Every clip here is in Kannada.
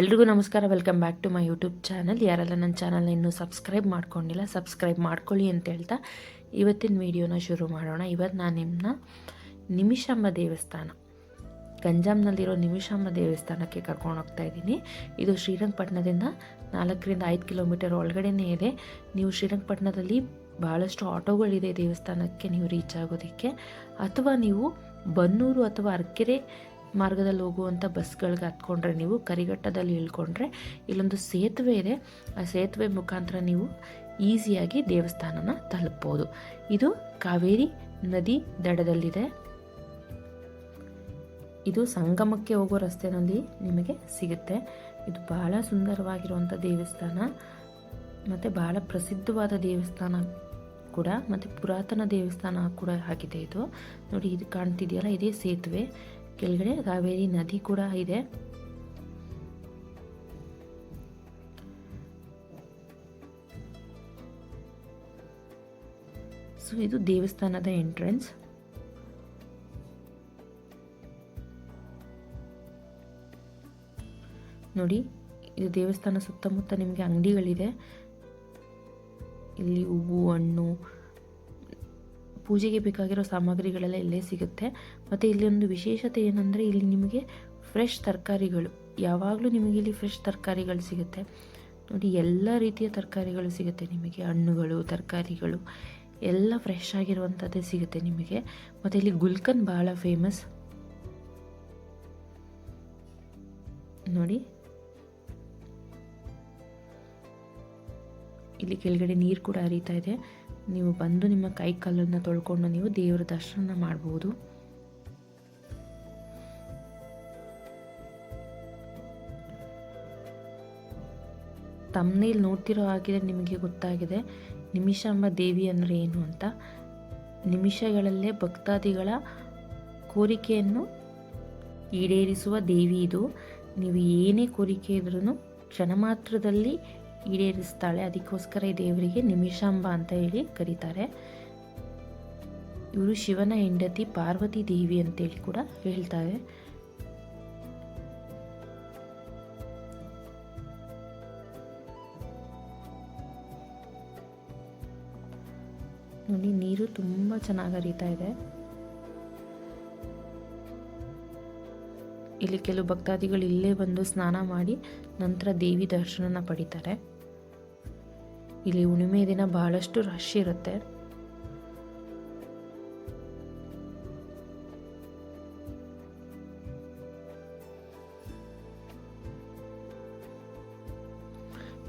ಎಲ್ರಿಗೂ ನಮಸ್ಕಾರ. Welcome back to my YouTube channel ಯಾರೆಲ್ಲ ನನ್ನ ಚಾನಲ್ನ ಇನ್ನೂ ಸಬ್ಸ್ಕ್ರೈಬ್ ಮಾಡ್ಕೊಂಡಿಲ್ಲ ಸಬ್ಸ್ಕ್ರೈಬ್ ಮಾಡ್ಕೊಳ್ಳಿ ಅಂತ ಹೇಳ್ತಾ ಇವತ್ತಿನ ವಿಡಿಯೋನ ಶುರು ಮಾಡೋಣ. ಇವತ್ತು ನಾನು ನಿಮ್ಮನ್ನ ನಿಮಿಷಾಂಬ ದೇವಸ್ಥಾನ, ಗಂಜಾಮ್ನಲ್ಲಿರೋ ನಿಮಿಷಾಂಬ ದೇವಸ್ಥಾನಕ್ಕೆ ಕರ್ಕೊಂಡು ಹೋಗ್ತಾ ಇದ್ದೀನಿ. ಇದು ಶ್ರೀರಂಗಪಟ್ಟಣದಿಂದ ನಾಲ್ಕರಿಂದ ಐದು ಕಿಲೋಮೀಟರ್ ಒಳಗಡೆನೇ ಇದೆ. ನೀವು ಶ್ರೀರಂಗಪಟ್ಟಣದಲ್ಲಿ ಭಾಳಷ್ಟು ಆಟೋಗಳಿದೆ ದೇವಸ್ಥಾನಕ್ಕೆ ನೀವು ರೀಚ್ ಆಗೋದಕ್ಕೆ. ಅಥವಾ ನೀವು ಬನ್ನೂರು ಅಥವಾ ಅರ್ಕೆರೆ ಮಾರ್ಗದಲ್ಲಿ ಹೋಗುವಂಥ ಬಸ್ಗಳಿಗೆ ಹತ್ಕೊಂಡ್ರೆ ನೀವು, ಕರಿಘಟ್ಟದಲ್ಲಿ ಇಳ್ಕೊಂಡ್ರೆ ಇಲ್ಲೊಂದು ಸೇತುವೆ ಇದೆ. ಆ ಸೇತುವೆ ಮುಖಾಂತರ ನೀವು ಈಸಿಯಾಗಿ ದೇವಸ್ಥಾನನ ತಲುಪ್ಬೋದು. ಇದು ಕಾವೇರಿ ನದಿ ದಡದಲ್ಲಿದೆ. ಇದು ಸಂಗಮಕ್ಕೆ ಹೋಗೋ ರಸ್ತೆನಲ್ಲಿ ನಿಮಗೆ ಸಿಗುತ್ತೆ. ಇದು ಬಹಳ ಸುಂದರವಾಗಿರುವಂಥ ದೇವಸ್ಥಾನ. ಮತ್ತು ಬಹಳ ಪ್ರಸಿದ್ಧವಾದ ದೇವಸ್ಥಾನ ಕೂಡ, ಮತ್ತು ಪುರಾತನ ದೇವಸ್ಥಾನ ಕೂಡ ಆಗಿದೆ ಇದು. ನೋಡಿ, ಇದು ಕಾಣ್ತಿದೆಯಲ್ಲ, ಇದೇ ಸೇತುವೆ. ಕೆಳಗಡೆ ಕಾವೇರಿ ನದಿ ಕೂಡ ಇದೆ. ಸೊ ಇದು ದೇವಸ್ಥಾನದ ಎಂಟ್ರೆನ್ಸ್ ನೋಡಿ, ಇದು ದೇವಸ್ಥಾನ ಸುತ್ತಮುತ್ತ ನಿಮಗೆ ಅಂಗಡಿಗಳಿದೆ. ಇಲ್ಲಿ ಹೂವು, ಹಣ್ಣು ಪೂಜೆಗೆ ಬೇಕಾಗಿರೋ ಸಾಮಗ್ರಿಗಳೆಲ್ಲ ಇಲ್ಲೇ ಸಿಗುತ್ತೆ. ಮತ್ತು ಇಲ್ಲಿ ಒಂದು ವಿಶೇಷತೆ ಏನಂದರೆ ಇಲ್ಲಿ ನಿಮಗೆ ಫ್ರೆಶ್ ತರಕಾರಿಗಳು, ಯಾವಾಗಲೂ ನಿಮಗೆ ಇಲ್ಲಿ ಫ್ರೆಶ್ ತರಕಾರಿಗಳು ಸಿಗುತ್ತೆ. ನೋಡಿ, ಎಲ್ಲ ರೀತಿಯ ತರಕಾರಿಗಳು ಸಿಗುತ್ತೆ ನಿಮಗೆ. ಹಣ್ಣುಗಳು, ತರಕಾರಿಗಳು, ಎಲ್ಲ ಫ್ರೆಶ್ ಆಗಿರುವಂಥದ್ದೇ ಸಿಗುತ್ತೆ ನಿಮಗೆ. ಮತ್ತು ಇಲ್ಲಿ ಗುಲ್ಕನ್ ಭಾಳ ಫೇಮಸ್ ನೋಡಿ. ಇಲ್ಲಿ ಕೆಳಗಡೆ ನೀರು ಕೂಡ ಹರಿತಾ ಇದೆ. ನೀವು ಬಂದು ನಿಮ್ಮ ಕೈ ಕಾಲನ್ನು ತೊಳ್ಕೊಂಡು ನೀವು ದೇವರ ದರ್ಶನ ಮಾಡ್ಬೋದು. ತಮ್ಮನೇಲಿ ನೋಡ್ತಿರೋ ಹಾಗೆ ನಿಮಗೆ ಗೊತ್ತಾಗಿದೆ ನಿಮಿಷಾಂಬ ದೇವಿ ಅಂದರೆ ಏನು ಅಂತ. ನಿಮಿಷಗಳಲ್ಲೇ ಭಕ್ತಾದಿಗಳ ಕೋರಿಕೆಯನ್ನು ಈಡೇರಿಸುವ ದೇವಿ ಇದು. ನೀವು ಏನೇ ಕೋರಿಕೆ ಇದ್ರೂ ಕ್ಷಣ ಮಾತ್ರದಲ್ಲಿ ಈಡೇರಿಸ್ತಾಳೆ. ಅದಕ್ಕೋಸ್ಕರ ಈ ದೇವರಿಗೆ ನಿಮಿಷಾಂಬ ಅಂತ ಹೇಳಿ ಕರೀತಾರೆ. ಇವರು ಶಿವನ ಹೆಂಡತಿ ಪಾರ್ವತಿ ದೇವಿ ಅಂತೇಳಿ ಕೂಡ ಹೇಳ್ತಾರೆ. ನೋಡಿ, ನೀರು ತುಂಬ ಚೆನ್ನಾಗಿ ಹರಿತಾ ಇದೆ. ಇಲ್ಲಿ ಕೆಲವು ಭಕ್ತಾದಿಗಳು ಇಲ್ಲೇ ಬಂದು ಸ್ನಾನ ಮಾಡಿ ನಂತರ ದೇವಿ ದರ್ಶನನ ಪಡಿತಾರೆ. ಇಲ್ಲಿ ಹುಣ್ಣಿಮೆ ದಿನ ಬಹಳಷ್ಟು ರಶ್ ಇರುತ್ತೆ.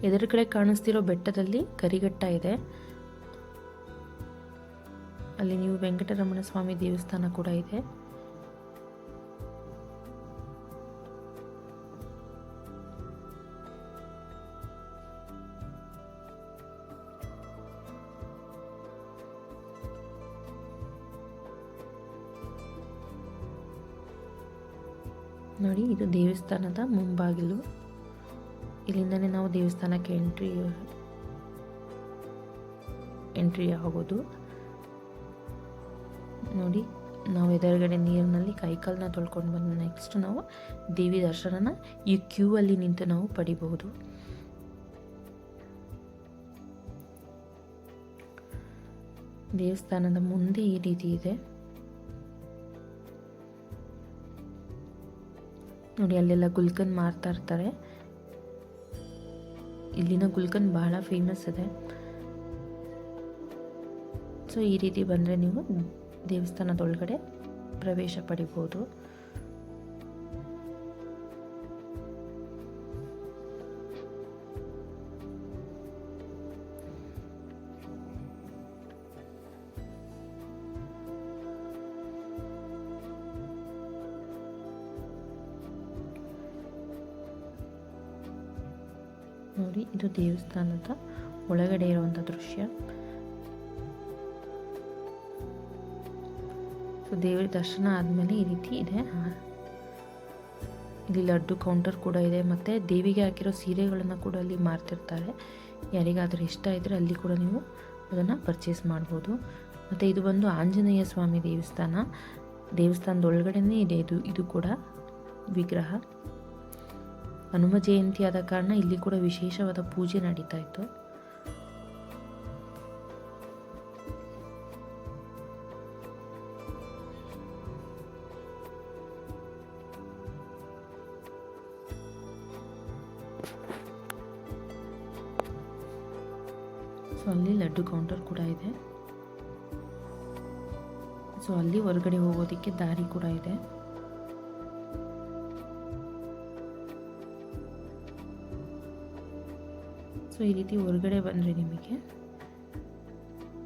ಎದುರುಗಡೆ ಕಾಣಿಸ್ತಿರೋ ಬೆಟ್ಟದಲ್ಲಿ ಕರಿಘಟ್ಟ ಇದೆ. ಅಲ್ಲಿ ನೀವು ವೆಂಕಟರಮಣ ಸ್ವಾಮಿ ದೇವಸ್ಥಾನ ಕೂಡ ಇದೆ. ನೋಡಿ, ಇದು ದೇವಸ್ಥಾನದ ಮುಂಬಾಗಿಲು. ಇಲ್ಲಿಂದನೇ ನಾವು ದೇವಸ್ಥಾನಕ್ಕೆ ಎಂಟ್ರಿ ಎಂಟ್ರಿ ಆಗೋದು. ನೋಡಿ, ನಾವು ಎದುರುಗಡೆ ನೀರಿನಲ್ಲಿ ಕೈಕಾಲನ್ನ ತೊಳ್ಕೊಂಡು ಬಂದು ನೆಕ್ಸ್ಟ್ ನಾವು ದೇವಿ ದರ್ಶನನ ಈ ಕ್ಯೂ ಅಲ್ಲಿ ನಿಂತು ನಾವು ಪಡಿಬಹುದು. ದೇವಸ್ಥಾನದ ಮುಂದೆ ಈ ರೀತಿ ಇದೆ. ನೋಡಿ, ಅಲ್ಲೆಲ್ಲ ಗುಲ್ಕನ್ ಮಾರ್ತಾ ಇರ್ತಾರೆ. ಇಲ್ಲಿನ ಗುಲ್ಕನ್ ಬಹಳ ಫೇಮಸ್ ಇದೆ. ಸೊ ಈ ರೀತಿ ಬಂದರೆ ನೀವು ದೇವಸ್ಥಾನದೊಳಗಡೆ ಪ್ರವೇಶ ಪಡಿಬೋದು. ನೋಡಿ, ಇದು ದೇವಸ್ಥಾನದ ಒಳಗಡೆ ಇರುವಂಥ ದೃಶ್ಯ. ಸೊ, ದೇವರ ದರ್ಶನ ಆದಮೇಲೆ ಈ ರೀತಿ ಇದೆ. ಇಲ್ಲಿ ಲಡ್ಡು ಕೌಂಟರ್ ಕೂಡ ಇದೆ. ಮತ್ತು ದೇವಿಗೆ ಹಾಕಿರೋ ಸೀರೆಗಳನ್ನು ಕೂಡ ಅಲ್ಲಿ ಮಾರ್ತಿರ್ತಾರೆ. ಯಾರಿಗಾದರೂ ಇಷ್ಟ ಇದ್ದರೆ ಅಲ್ಲಿ ಕೂಡ ನೀವು ಅದನ್ನು ಪರ್ಚೇಸ್ ಮಾಡ್ಬೋದು. ಮತ್ತು ಇದು ಬಂದು ಆಂಜನೇಯ ಸ್ವಾಮಿ ದೇವಸ್ಥಾನ. ದೇವಸ್ಥಾನದ ಒಳಗಡೆನೇ ಇದೆ ಇದು ಇದು ಕೂಡ ವಿಗ್ರಹ. ಹನುಮ ಜಯಂತಿ ಆದ ಕಾರಣ ಇಲ್ಲಿ ಕೂಡ ವಿಶೇಷವಾದ ಪೂಜೆ ನಡೀತಾ ಇತ್ತು. ಸೊ ಅಲ್ಲಿ ಲಡ್ಡು ಕೌಂಟರ್ ಕೂಡ ಇದೆ. ಸೊ ಅಲ್ಲಿ ಹೊರಗಡೆ ಹೋಗೋದಕ್ಕೆ ದಾರಿ ಕೂಡ ಇದೆ. ಸೊ ಈ ರೀತಿ ಹೊರಗಡೆ ಬಂದರೆ ನಿಮಗೆ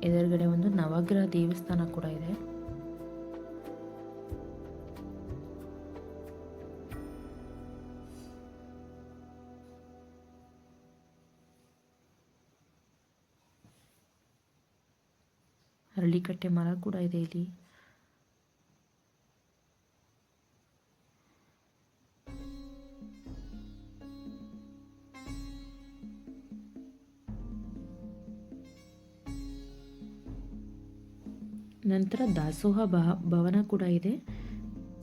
ಎದುರುಗಡೆ ಒಂದು ನವಗ್ರಹ ದೇವಸ್ಥಾನ ಕೂಡ ಇದೆ. ಅರಳಿಕಟ್ಟೆ ಮರ ಕೂಡ ಇದೆ ಇಲ್ಲಿ. ನಂತರ ದಾಸೋಹ ಭವನ ಕೂಡ ಇದೆ.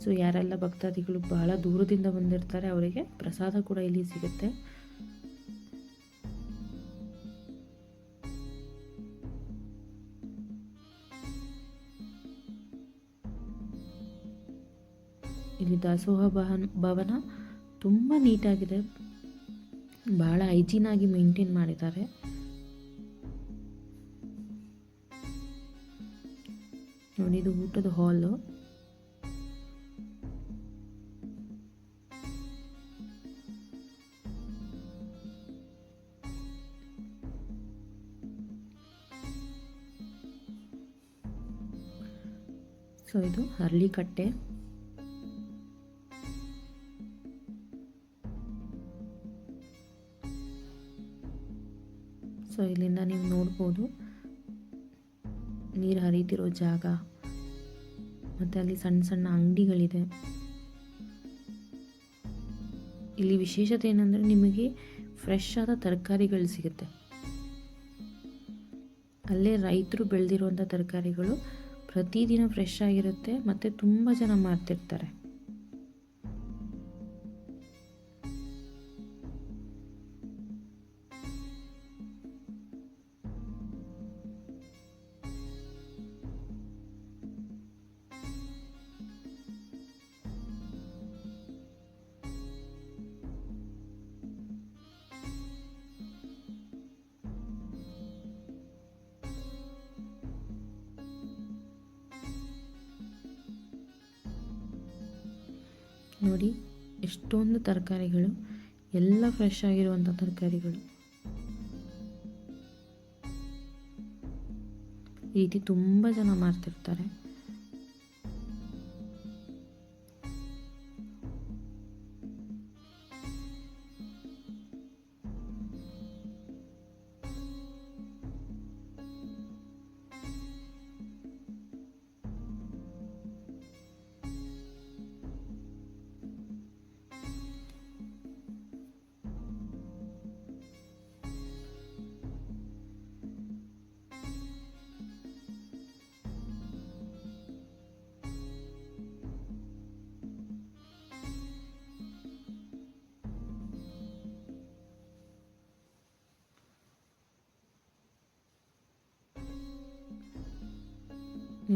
ಸೊ ಯಾರೆಲ್ಲ ಭಕ್ತಾದಿಗಳು ಬಹಳ ದೂರದಿಂದ ಬಂದಿರ್ತಾರೆ, ಅವರಿಗೆ ಪ್ರಸಾದ ಕೂಡ ಇಲ್ಲಿ ಸಿಗುತ್ತೆ. ಇಲ್ಲಿ ದಾಸೋಹ ಭವನ ತುಂಬ ನೀಟಾಗಿದೆ. ಬಹಳ ಹೈಜೀನಾಗಿ ಮೇಂಟೈನ್ ಮಾಡಿದ್ದಾರೆ. ನೋಡಿ ಇದು ಊಟದ ಹಾಲು ಸೊ ಇದು ಹರಳಿಕಟ್ಟೆ ಸೊ ಇಲ್ಲಿಂದ ನೀವು ನೋಡ್ಬೋದು. ನೀರು ಹರಿತಿರೋ ಜಾಗ. ಮತ್ತು ಅಲ್ಲಿ ಸಣ್ಣ ಸಣ್ಣ ಅಂಗಡಿಗಳಿದೆ. ಇಲ್ಲಿ ವಿಶೇಷತೆ ಏನಂದರೆ ನಿಮಗೆ ಫ್ರೆಶ್ ಆದ ತರಕಾರಿಗಳು ಸಿಗುತ್ತೆ. ಅಲ್ಲೇ ರೈತರು ಬೆಳೆದಿರುವಂಥ ತರಕಾರಿಗಳು ಪ್ರತಿದಿನ ಫ್ರೆಶ್ ಆಗಿರುತ್ತೆ, ಮತ್ತು ತುಂಬ ಜನ ಮಾರ್ತಿರ್ತಾರೆ. ನೋಡಿ ಎಷ್ಟೊಂದು ತರಕಾರಿಗಳು ಎಲ್ಲ ಫ್ರೆಶ್ ಆಗಿರುವಂಥ ತರಕಾರಿಗಳು. ಈ ರೀತಿ ತುಂಬ ಜನ ಮಾರ್ತಿರ್ತಾರೆ.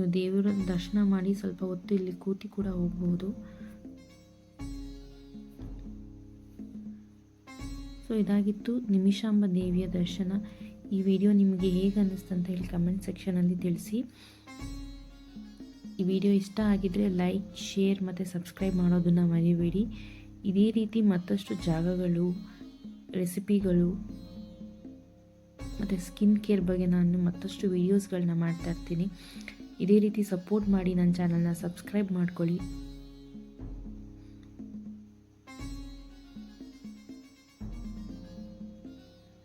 ನೀವು ದೇವರ ದರ್ಶನ ಮಾಡಿ ಸ್ವಲ್ಪ ಹೊತ್ತು ಇಲ್ಲಿ ಕೂತಿ ಕೂಡ ಹೋಗ್ಬೋದು. ಸೊ ಇದಾಗಿತ್ತು ನಿಮಿಷಾಂಬ ದೇವಿಯ ದರ್ಶನ. ಈ ವಿಡಿಯೋ ನಿಮಗೆ ಹೇಗೆ ಅನ್ನಿಸ್ತು ಅಂತ ಹೇಳಿ ಕಮೆಂಟ್ ಸೆಕ್ಷನಲ್ಲಿ ತಿಳಿಸಿ. ಈ ವಿಡಿಯೋ ಇಷ್ಟ ಆಗಿದ್ದರೆ ಲೈಕ್ ಶೇರ್ ಮತ್ತು ಸಬ್ಸ್ಕ್ರೈಬ್ ಮಾಡೋದನ್ನು ಮರಿಬೇಡಿ. ಇದೇ ರೀತಿ ಮತ್ತಷ್ಟು ಜಾಗಗಳು ರೆಸಿಪಿಗಳು ಮತ್ತು ಸ್ಕಿನ್ ಕೇರ್ ಬಗ್ಗೆ ನಾನು ಮತ್ತಷ್ಟು ವೀಡಿಯೋಸ್ಗಳನ್ನ ಮಾಡ್ತಾ ಇರ್ತೀನಿ. ಇದೇ ರೀತಿ ಸಪೋರ್ಟ್ ಮಾಡಿ ನನ್ನ ಚಾನಲ್ನ ಸಬ್ಸ್ಕ್ರೈಬ್ ಮಾಡ್ಕೊಳ್ಳಿ.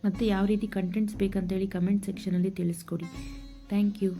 ಮತ್ತು ಯಾವ ರೀತಿ ಕಂಟೆಂಟ್ಸ್ ಬೇಕಂತೇಳಿ ಕಮೆಂಟ್ ಸೆಕ್ಷನಲ್ಲಿ ತಿಳಿಸ್ಕೊಡಿ. Thank you